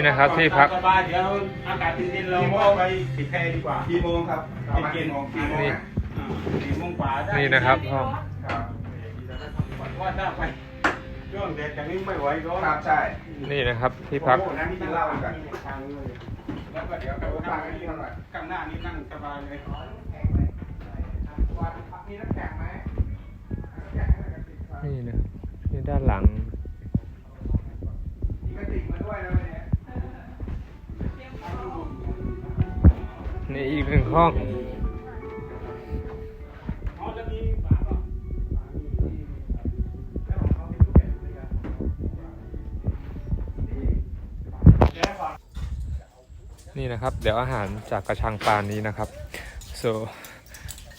นี่นะครับที่พัก สบายเดี๋ยวอากาศเย็นๆเราก็ไปติดแพดีกว่ากี่โมงครับประมาณกี่โมงกี่โมงนี่อะอ่าสี่โมงกว่าได้นี่นะครับห้อง ครับว่าถ้าไปช่วงเด็กอย่างนี้ไม่ไหวก็ครับใช่นี่นะครับที่พัก โอ้โหนั่งกินเหล้ากันทางเลยแล้วก็เดี๋ยวไปฟังกันที่เท่าไหร่ข้างหน้านี่นั่งสบายเลยวันมีน้ำแข็งไหมน้ำแข็งให้กระติกครับนี่นะนี่ด้านหลัง มีกระติกมาด้วยนะวันนี้ นี่อีกหนึ่งห้องนี่นะครับ เดี๋ยวอาหารจากกระชังปานนี้นะครับ so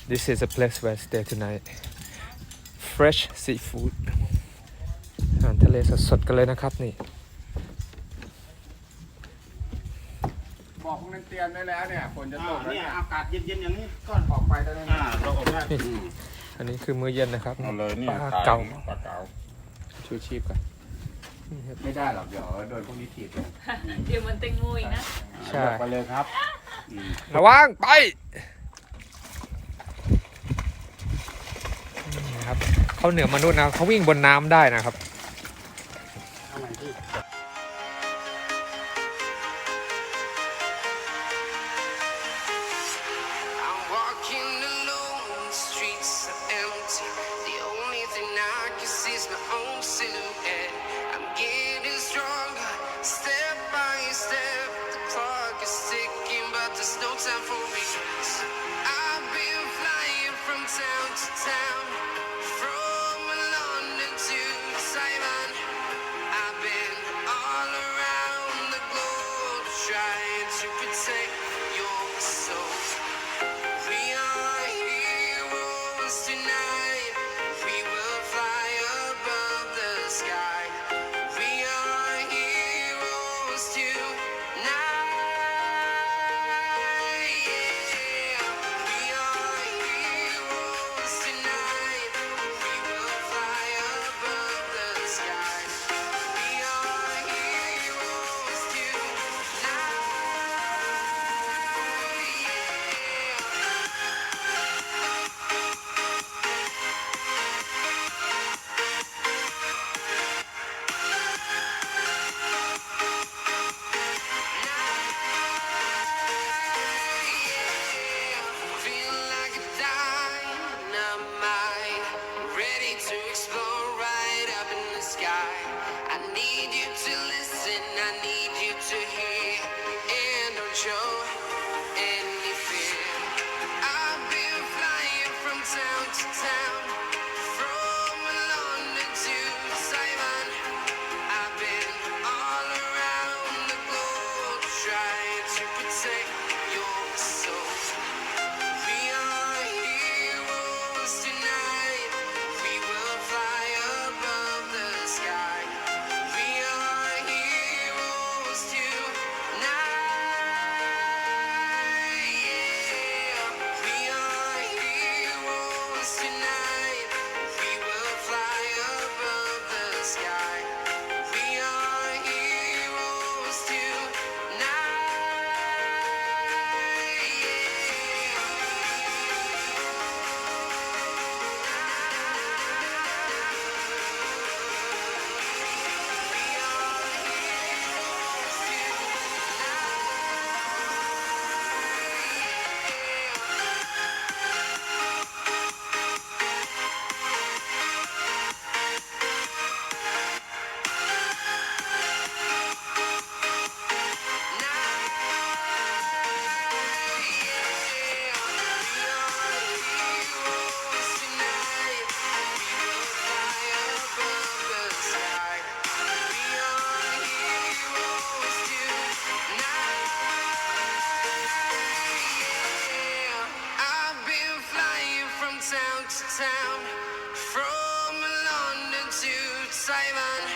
this is a place where I stay tonight fresh seafood อาหารทะเลสดๆกันเลยนะครับนี่ บอกพวกนั้น เตรียมได้แล้วเนี่ยฝนจะตอ่ากแล้วเนี่ยเนี่ยอากาศเย็นๆอย่างนี้ก็ออกไปตอนนี้อ่าเราออกได้อันนี้คือมื้อเย็นนะครับเอาเลยเนี่ยปลาเก๋าปลาเก๋าชูชีพกันนี่ครับไม่ได้หรอกเดี๋ยวโดนพวกนี้ถีบเลยเดี๋ยวมันเต็งมุยนะใช่เลือกไปเลยครับอืมระวังไปนี่นะครับเขาเหนือมนุษย์นะเขาวิ่งบนน้ำได้นะครับ say try to protect Town from London to Taiwan.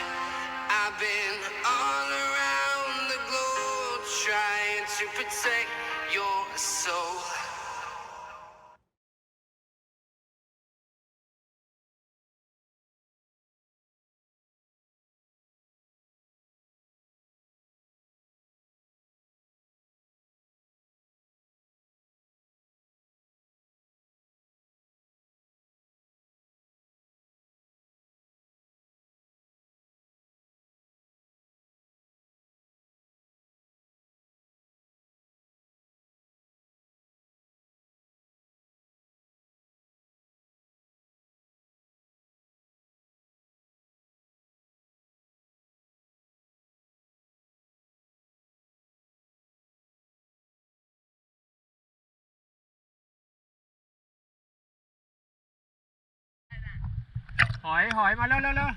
หอยหอยมาแล้วแล้วแล้ว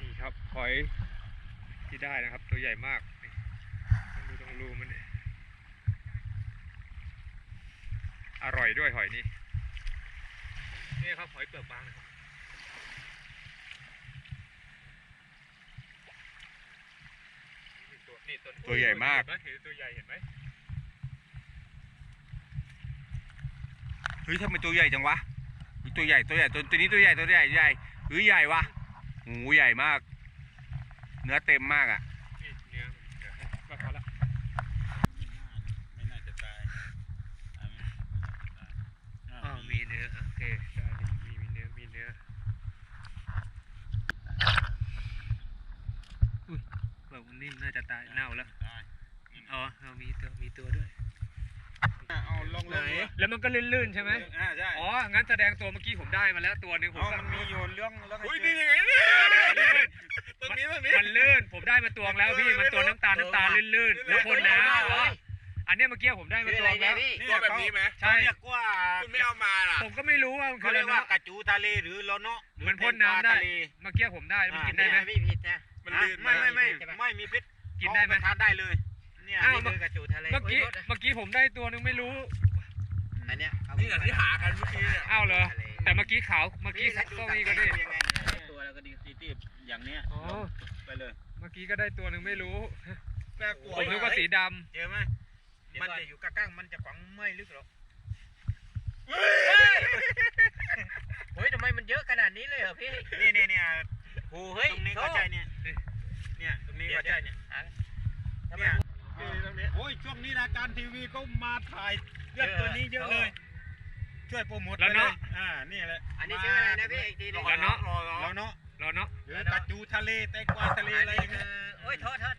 นี่ครับหอยที่ได้นะครับ ตัวใหญ่มากนี่ต้องดูตรงรูมันนี่อร่อยด้วยหอยนี่นี่ครับหอยเปลือกบางนะครับนี่ตัวนี่ตัวตัวใหญ่มากเห็นไหเห็นตัวใหญ่เห็นไหมเฮ้ยทำไมตัวใหญ่จังวะเฮ้ยตัวใหญ่ตัวใหญ่ตัวตัวนี้ตัวใหญ่ตัวใหญ่ใหญ่ เฮ้ยใหญ่วะหูใหญ่มาก เนื้อเต็มมากอะนี่เนื้อมันเดี๋ยวให้ก็พอละไม่น่าจะตายอ่าไม่น่าจะตายอ๋อมีเนื้อ โอเคได้มีมีเนื้อ มีเนื้อ อุ้ยเปลือกมันนิ่มน่าจะตายเน่าแล้วตายอ๋อเอามีตัว มีตัวด้วย เอาลงลงเลยแล้วมันก็ลื่นๆใช่ไหมอ่าใช่อ๋อ งั้นแสดงตัวเมื่อกี้ผมได้มาแล้วตัวหนึ่งผมเอาก็มันมีโยนเรื่องแล้วก็อุ้ยเจนี่อยังไงเนี่ยลื่นตรงนี้ตรงนี้ มันลื่น ผมได้มาตัวแล้วพี่ มันตัวน้ำตาลน้ำตาลลื่นๆแล้วพ่นน้ำอ๋ออันเนี้ยเมื่อกี้ผมได้มาตัวแล้วตัวแบบนี้ไหมใช่เขาเรียกว่าคุณไม่เอามาล่ะ ผมก็ไม่รู้ว่ามันคืเขาออะไรเรียกว่าเนาะกระจูทะเลหรือโลโนะหรือมันพ่นน้ำได้แตงกวาทะเลเมื่อกี้ผมได้แล้วมันกินได้ไหม ไม่ผิดนะมันลื่นไม่ไม่ไม่ากไม่มีพิษกินได้ไหม เอาปทานได้เลย เนี่ยอ้าวนี่คือกระจูทะเลเมื่อกี้ เมื่อกี้ผมได้ตัวหนึงไม่รู้ อันเนี้ยนี่แหละที่หากันเมื่อกี้เนี่ยอ้าวเหรอ แต่เมื่อกี้ขาว เมื่อกี้ก็มีก็ได้ยังไงตัวแล้วก็ดีตีบๆอย่างเนี้ยอ๋อไปเลย เมื่อกี้ก็ได้ตัวหนึ่งไม่รู้น่ากลัวผมนึกว่าสีดำเจอไหมมันจะอยู่กลางๆมันจะฝังไม่ลึกหรอกเฮ้ยทำไมมันเยอะขนาดนี้เลยเหรอพี่ นี่นี่เนี่ยโอ้เฮ้ยตรงนี้ก็โซ่ใช่เนี่ย เนี่ยตรงนี้ก็ใช่เนี่ยเนี่ยโอ้ยช่วงนี้รายการทีวีก็มาถ่าย เรื่องตัวนี้เยอะเลย ช่วยโปรโมทแล้วเนาะไปยอ่านี่แหละอันนี้ชื่ออะไรนะพี่อีกทีหนึงแล้วเนาะแล้วเนาะรอเนาะหรือกระจูทะเลแตงกวาทะเลอันอะไรนี้อย่างคืเงี้ยอโอ้ยโทษโทษ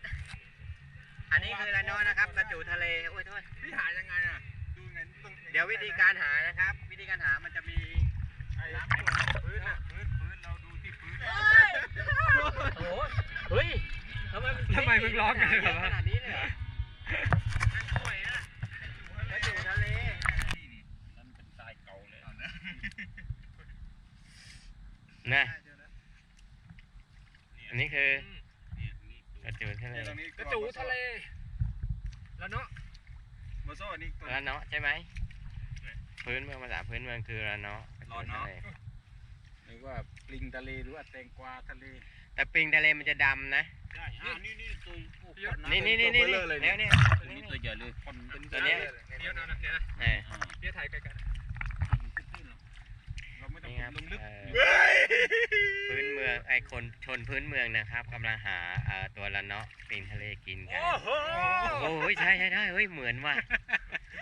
อันนี้คือละน้อยนะครับกระจูทะเลโอ้ยโทษ พี่หายังไงอะดูไงตรงเดี๋ยววิธีการหานะครับ วิธีการหามันจะมีไอ้พื้นอะพื้นพื้นเราดูที่พื้นโอ้โหเฮ้ยทำไมมันทำไมมึงร้องกันแบบขว่านาดนี้เลยเหรอนั่นช่วยนะกระจูทะเล นั่นเป็นทรายเก่าเลย นะอันนี้คือเนี่ยนี่กระจูทะเลเนี่ยตรงนี้กระจูทะเล แล้วเนาะโมโซ่นี่ตัวระเนาะใช่ไหมพื้นเมืองภาษาพื้นเมืองคือระเนาะกระจูทะเลหรือว่าปลิงทะเลหรือว่าแตงกวาทะเล แต่ปิงทะเลมันจะดำนะใช่อ่านี่นี่ตัวผู้กัดนี่นี่นี่นี่แล้วเนี่ยตัวนี้ตัวใหญ่เลยคนเป็นตัวเนี้ยเดี๋ยวนะเนี่ยนะเอออ่าเดี๋ยวถ่ายไกลกั นเราไม่ต้องนี่ครับลงลึกเอ่ออยู่พื้นเมืองไอคนชนพื้นเมืองนะครับกำลังหาเอ่อตัวระเนาะปิงทะเลกินกัน โอ้โหโอ้โหใช่ใช่ใช่เฮ้ยเหมือนว่ะ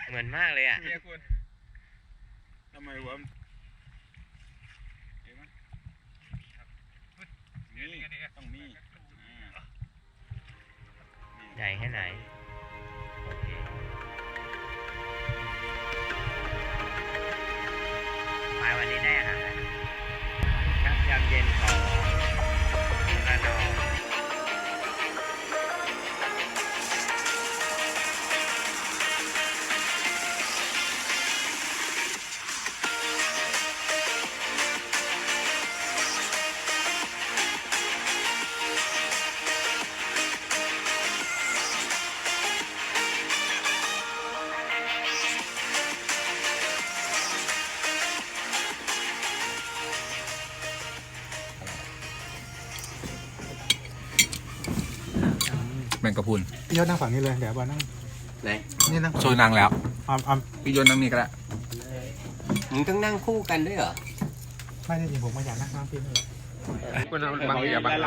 เหมือนมากเลยอะเมียคุณทำไมวะเห็นไหมนี่ต้องมีอ่าใหญ่แค่ไหน แมงกะพรุนพี่ยศนั่งฝั่งนี้เลยเดี๋ยวบอลนั่งไหนนี่นั่งฝั่งโซนังแล้วออมออมพี่โยนนั่งนี่ก็ได้มึงต้องนั่งคู่กันด้วยเหรอไม่ได้จริงผมมาอยากนั่งข้างพี่นี่แหละคุณเอาบางอย่าบาง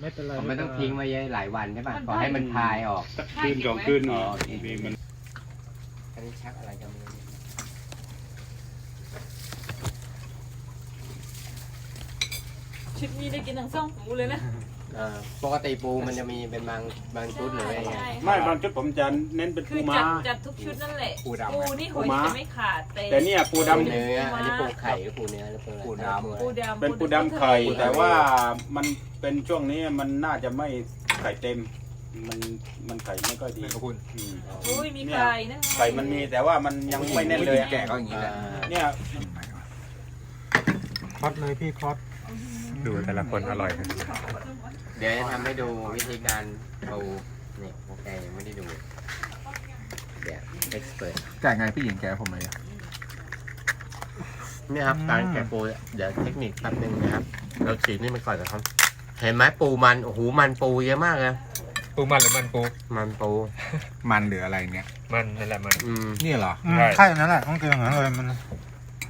ไม่เป็นไรมันต้องทิ้งไว้เยอะหลายวันใช่ป่ะขอให้มันคลายออกคืนสองคืนอ๋นี่อโอเคมันอันนี้ชักอะไรกันไม่รู้ชุดนี้ได้กินทั้งสองปูเลยนะเอ่อปกติปูมันจะมีเป็นบางบางชุดหรืออะไรเงี้ย ใช่ไม่บางชุดผมจะเน้นเป็นคืปูอม้า จัดจัดทุกชุดนั่นแหละปูดำปูนี่หอยปูม้า จะไม่ขาดแต่แต่เนี่ยปูดำเนื้ออันนี้ปูไข่หรือปูเนื้อหรือปูอะไรปูดำ ปูดำเป็นปูดำไข่แต่ว่ามันเป็นช่วงนี้มันน่าจะไม่ไข่เต็ม มันมันไข่ไม่ค่อยดีแมงกะพรุนอืมอุ้ยมีไข่นั่นงไข่มันมีแต่ว่ามันยังไม่แน่นเลยอะแก่ก็อย่างนี้แหละเนี่ยคอสเลยพี่คอสอดูแต่ละคนอร่อยกันเดี๋ยวจะทำให้ดูวิธีการปูนี่พวกแกยังไม่ได้ดู เดี๋ยวเอ็กซ์เพรสแกไงพี่หญิงแกผมเลยนี่ครับการแกะปูเดี๋ยวเทคนิคแป๊บนึงนะครับ เราฉีกนี่มันก่อนนะครับ เห็นไหมปูมันโอ้โหมันปูเยอะมากเลยปูมันหรือมันปู มันปูมันหรืออะไรเนี่ยมันนั่นแหละมัน อืมนี่เหรอ อืมใช่ไข่นั้นแหละต้องกินอย่างนั้นเลยมัน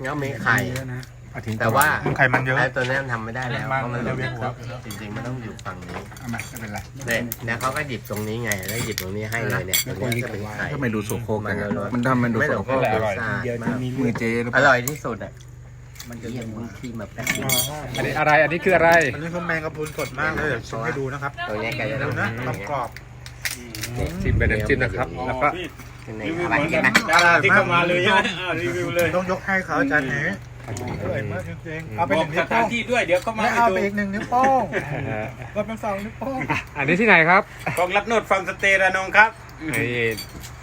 แล้วมีไข่ เยอะนะเอาทิ้งแต่ว่ามันไข่มันเยอะ ไอ้ตัวนี้มันทำไม่ได้แล้วมันเพราะมันเดี๋ยวเวียนหัวจริงๆมันต้องอยู่ฝั่งนี้เอามาไม่เป็นไรเนี่ยแล้วเขาก็หยิบตรงนี้ไงแล้วหยิบตรงนี้ให้เลยเนี่ยตรงนี้จะเป็นไข่ทำไมดูโสโครกจังอะมันมันทำมันดูไม่โสหลงโครโคกกอร่อยสะอาดมากมือเจ๊หรือเปอล่าร่อยที่สุดอะมันจะยังมึงที่มาแป๊บนึงอันนี้อะไร อันนี้คืออะไร อันนี้คือแมงกะพรุนสดมากเลยเดี๋ยวชิมให้ดูนะครับตรงนี้แกจะดูต้องนะทำกรอบชิมเป็นน้ำจิ้มนะครับ แล้วก็ในอะไรเห็นไหมดาราที่เข้ามาเลยใช่ไหมอ่ารีวิวเลยๆต้องยกให้เขาจานนี้ อร่อยมากจริงๆเอาไปบหอกนึ่งสนิ้วถาโป้นงที่ด้วยเดี๋ยวเข้ามาไม่ให้เอาดูไปอีกหนึ่งนิ้วโป้งก็เป็นสองนิ้วโป้งอันนี้ที่ไหนครับกองรับโนดฟาร์มสเตย์ระนองครับ นี่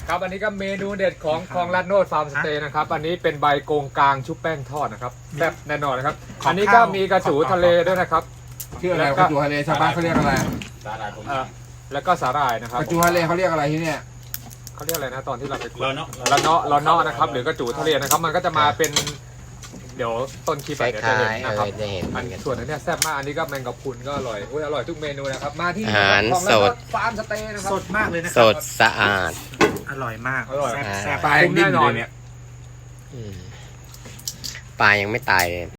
ครับอันนี้ก็เมนูเด็ดของคลองลัดโนดฟาร์มสเตย์นะครับ อันนี้เป็นใบโกงกลางชุบแป้งทอดนะครับแซ่บแน่นอนนะครับอันนี้ก็มีกระจูทะเลด้วยนะครับ ชื่ออะไรแล้วกก็ ระจูทะเลชาวบ้านเขาเรียกอะไรเอ่อแล้วก็สาหร่ายนะครับกระจูทะเลเขาเรียกอะไรที่เนี่ยเขาเรียกอะไรนะตอนที่เราไปคุยเราเนาะ ละเนาะละเนาะนะครับหรือกระจูทะเลนะครับ มันก็จะมาเป็น เดี๋ยวต้นคลิปคล้อะเดี๋ยวจะเห็นายๆเอนะครับ อจะเห็นเหอัมือนนกัน ส่วนอันเนี้ยแซ่บมาก อันนี้ก็แมงกะพรุนก็อร่อยอุ้ยอร่อยทุกเมนูนะครับ มาที่อาหารคลองลัสดโนฟาร์มสเตย์นะครับ สดมากเลยนะคสรับดสะอาด อร่อยมากอร่อย แซ่บแซ่บปลาแน่นอนเนี่ย อืมปลายังไม่ตายเลย